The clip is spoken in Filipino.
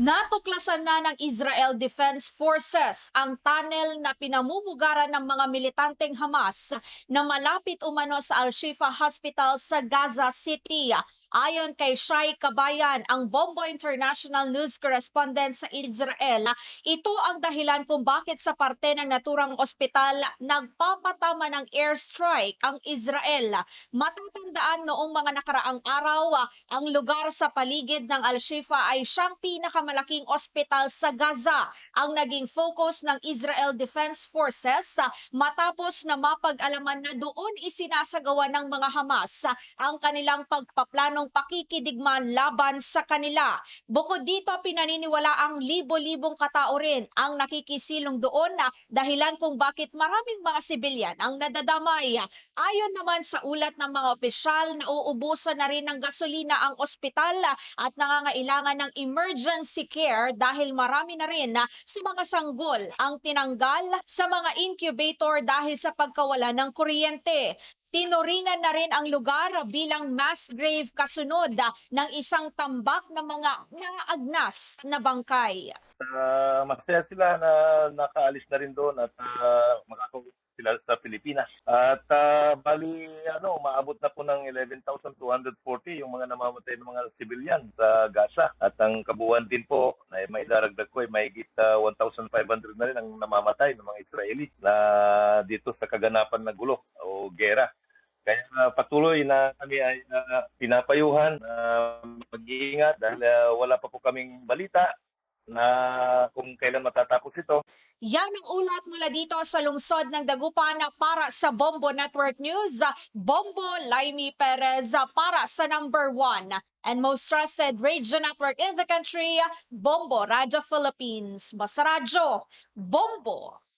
Natuklasan na ng Israel Defense Forces ang tunnel na pinamumugaran ng mga militanteng Hamas na malapit umano sa Al-Shifa Hospital sa Gaza City. Ayon kay Shai Kabayan, ang Bombo International News Correspondent sa Israel, ito ang dahilan kung bakit sa parte ng naturang ospital nagpapatama ng airstrike ang Israel. Matatandaan noong mga nakaraang araw, ang lugar sa paligid ng Al-Shifa ay siyang pinakamalaking ospital sa Gaza. Ang naging focus ng Israel Defense Forces ah, matapos na mapag-alaman na doon isinasagawa ng mga Hamas ah, ang kanilang pagpaplanong pakikidigma laban sa kanila. Bukod dito, pinaniniwala ang libo-libong katao rin ang nakikisilong doon na dahilan kung bakit maraming mga sibilyan ang nadadamay. Ayon naman sa ulat ng mga opisyal, nauubusan na rin ng gasolina ang ospital ah, at nangangailangan ng emergency care dahil marami na rin na sa mga sanggol ang tinanggal sa mga incubator dahil sa pagkawala ng kuryente. Tinuringan na rin ang lugar bilang mass grave kasunod ng isang tambak ng mga naagnas na bangkay. Ah, masaya sila na nakaalis na rin doon at uh, sila sa Pilipinas. At ah, bali, ano, maabot na po ng 11,240 yung mga namamatay ng mga civilian sa Gaza. At ang kabuuan din po, na may daragdag ko, ay mahigit ah, 1,500 na rin ang namamatay ng mga Israeli na dito sa kaganapan na gulo o gera. Kaya ah, patuloy na kami ay ah, pinapayuhan na mag-iingat dahil ah, wala pa po kaming balita na kung kailan matatapos ito. Yan ang ulat mula dito sa lungsod ng Dagupan para sa Bombo Network News. Bombo Laimi Perez para sa number one and most trusted radio network in the country, Bombo Radio Philippines. Basta radyo, Bombo!